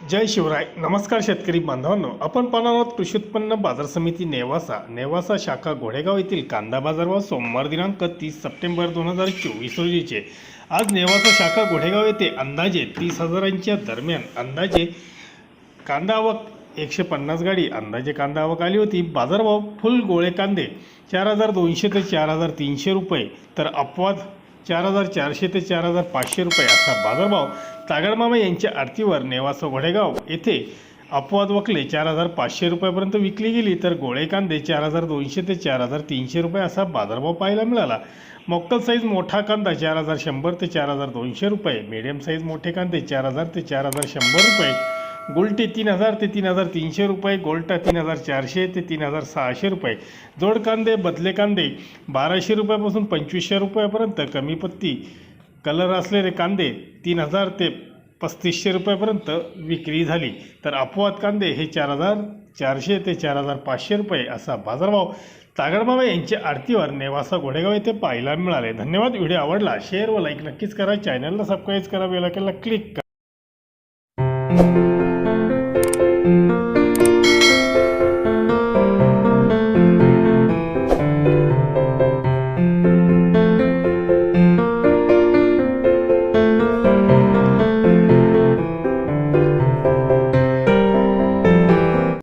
जय शिवराय. नमस्कार शेतकरी बांधवांनो. आपण पाहणार आहोत कृषी उत्पन्न बाजार समिती नेवासा. नेवासा शाखा घोडेगाव येथील कांदा बाजार व सोमवार दिनांक तीस सप्टेंबर दोन हजार चोवीस रोजीचे. आज नेवासा शाखा घोडेगाव येथे अंदाजे तीस हजारांच्या दरम्यान अंदाजे कांदा आवक एकशे पन्नास गाडी अंदाजे कांदा आवक आली होती. बाजारभाव फुल गोळे कांदे चार हजार दोनशे ते चार हजार तीनशे रुपये. तर अपवाद चार हजार चारशे ते चार हजार पाचशे रुपये. असा बाजारभाव तागडमामा यांच्या आरतीवर नेवासा घोडेगाव येथे अपवाद वकले चार हजार पाचशे रुपयापर्यंत विकली गेली तर गोळे कांदे चार हजार दोनशे ते चार हजार तीनशे रुपये असा बाजारभाव पाहायला मिळाला. मोक्कल साईज मोठा कांदा चार हजार शंभर ते चार हजार दोनशे रुपये मिडियम साईज मोठे कांदे चार हजार ते चार हजार शंभर रुपये गुलटे तीन हजार ते तीन हजार तीनशे रुपये गोल्टा तीन हजार चारशे ते तीन हजार सहाशे रुपये जोड कांदे बदले कांदे बाराशे रुपयापासून पंचवीसशे रुपयापर्यंत कमी पत्ती कलर असलेले कांदे तीन हजार ते पस्तीसशे रुपयापर्यंत विक्री झाली. तर अपवाद कांदे हे चार हजार चारशे ते चार हजार पाचशे रुपये असा बाजारभाव तागडबाबा यांच्या आरतीवर नेवासा घोडेगाव येथे पाहायला मिळाले. धन्यवाद. व्हिडिओ आवडला शेअर व लाईक नक्कीच करा. चॅनलला सबस्क्राईब करा बेलाकेला क्लिक करा. Música